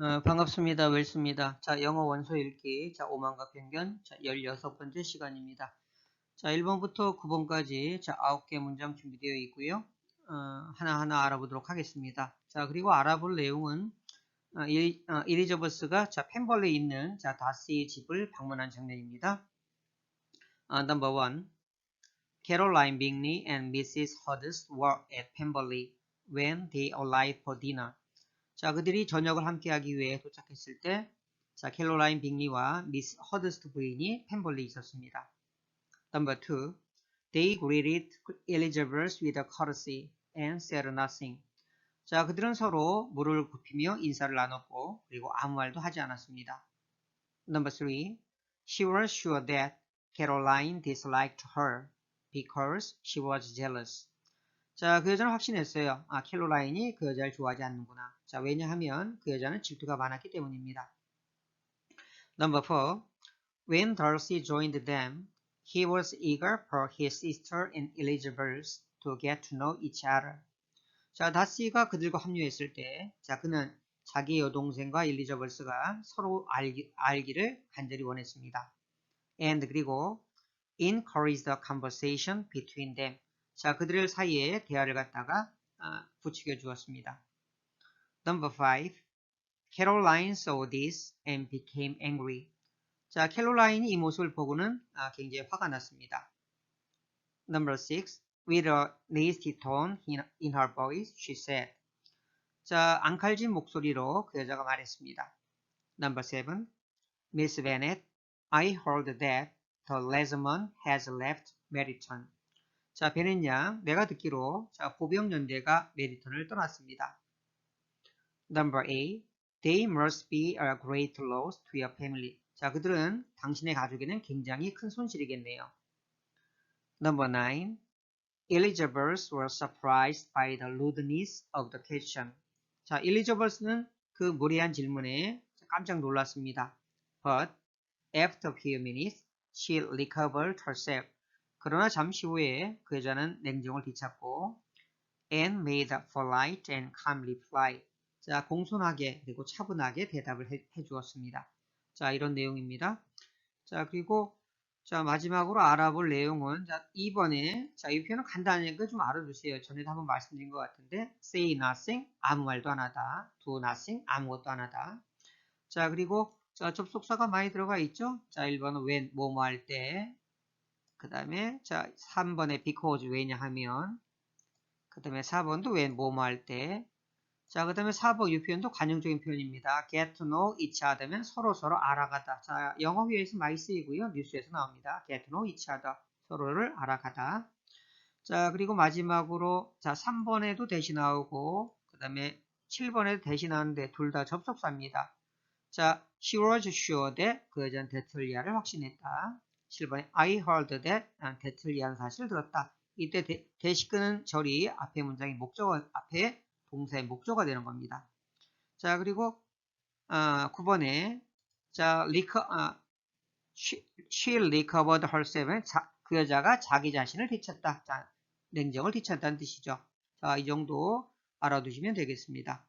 어, 반갑습니다. 웰스입니다. 자, 영어 원서 읽기. 자, 오만과 편견. 자, 16번째 시간입니다. 자, 1번부터 9번까지 자, 9개 문장 준비되어 있고요. 어, 하나하나 알아보도록 하겠습니다. 자, 그리고 알아볼 내용은 어, 이, 어, 리저버스가 자, 펜벌리에 있는 자, 다스의 집을 방문한 장면입니다. 어, number one. Caroline Bingley and Mrs. Hudson were at Pemberley when they arrived for dinner. 자, 그들이 저녁을 함께하기 위해 도착했을 때, 자, 캘로라인 빅리와 미스 허드스트 부인이 펜벌리에 있었습니다. Number two, they greeted Elizabeth with a courtesy and said nothing. 자, 그들은 서로 무릎을 굽히며 인사를 나눴고, 그리고 아무 말도 하지 않았습니다. Number three, she was sure that Caroline disliked her because she was jealous. 자, 그 여자는 확신했어요. 아, 캘로라인이 그 여자를 좋아하지 않는구나. 자, 왜냐하면 그 여자는 질투가 많았기 때문입니다. Number four. When Darcy joined them, he was eager for his sister and Elizabeth to get to know each other. 자, 다시가 그들과 합류했을 때, 자, 그는 자기 여동생과 엘리자베스가 서로 알기, 알기를 간절히 원했습니다. And 그리고 encourage the conversation between them. 자, 그들 사이에 대화를 갖다가 아, 부추겨 주었습니다. Number 5. Caroline saw this and became angry. 자, 캘로라인이 이 모습을 보고는 아, 굉장히 화가 났습니다. Number 6. With a nasty tone in, her voice, she said. 자, 앙칼진 목소리로 그 여자가 말했습니다. Number 7. Miss Bennet, I heard that the Lesman has left Meryton. 자, 베넷 양, 내가 듣기로 자, 보병연대가 메리턴을 떠났습니다. Number 8. They must be a great loss to your family. 자, 그들은 당신의 가족에는 굉장히 큰 손실이겠네요. Number 9. Elizabeth was surprised by the rudeness of the question. 자, 엘리자베스는 그 무례한 질문에 깜짝 놀랐습니다. But after a few minutes, she recovered herself. 그러나 잠시 후에 그 여자는 냉정을 되찾고 and made a polite and calm reply. 자, 공손하게 그리고 차분하게 대답을 해, 해 주었습니다. 자, 이런 내용입니다. 자, 그리고 자, 마지막으로 알아볼 내용은 자, 2번에 자, 이 표현은 간단하니까 좀 알아두세요. 전에도 한번 말씀드린 것 같은데 say nothing, 아무 말도 안 하다. do nothing, 아무것도 안 하다. 자, 그리고 자, 접속사가 많이 들어가 있죠? 자, 1번은 when, 뭐뭐 할 때. 그 다음에 자 3번에 because 왜냐 하면 그 다음에 4번도 when 뭐뭐 할 때. 자, 그 다음에 4번 이 표현도 관용적인 표현입니다. get to know each other면 서로 서로 알아가다. 자, 영어 회에서 많이 쓰이고요. 뉴스에서 나옵니다. get to know each other. 서로를 알아가다. 자, 그리고 마지막으로 자, 3번에도 대신 나오고 그 다음에 7번에도 대신 나오는데 둘 다 접속사입니다. 자, she was sure that 그 여자는 데틀리아를 확신했다. 7번에 I heard that 데틀리아는 사실을 들었다. 이때 대, 대시끄는 절이 앞에 문장의 목적어 앞에 동사의 목적어가 되는 겁니다. 자 그리고 어, 9번에 자 리커 어, she, she recovered herself 자, 그 여자가 자기 자신을 되찾다. 자 냉정을 되찾다는 뜻이죠. 자 이 정도 알아두시면 되겠습니다.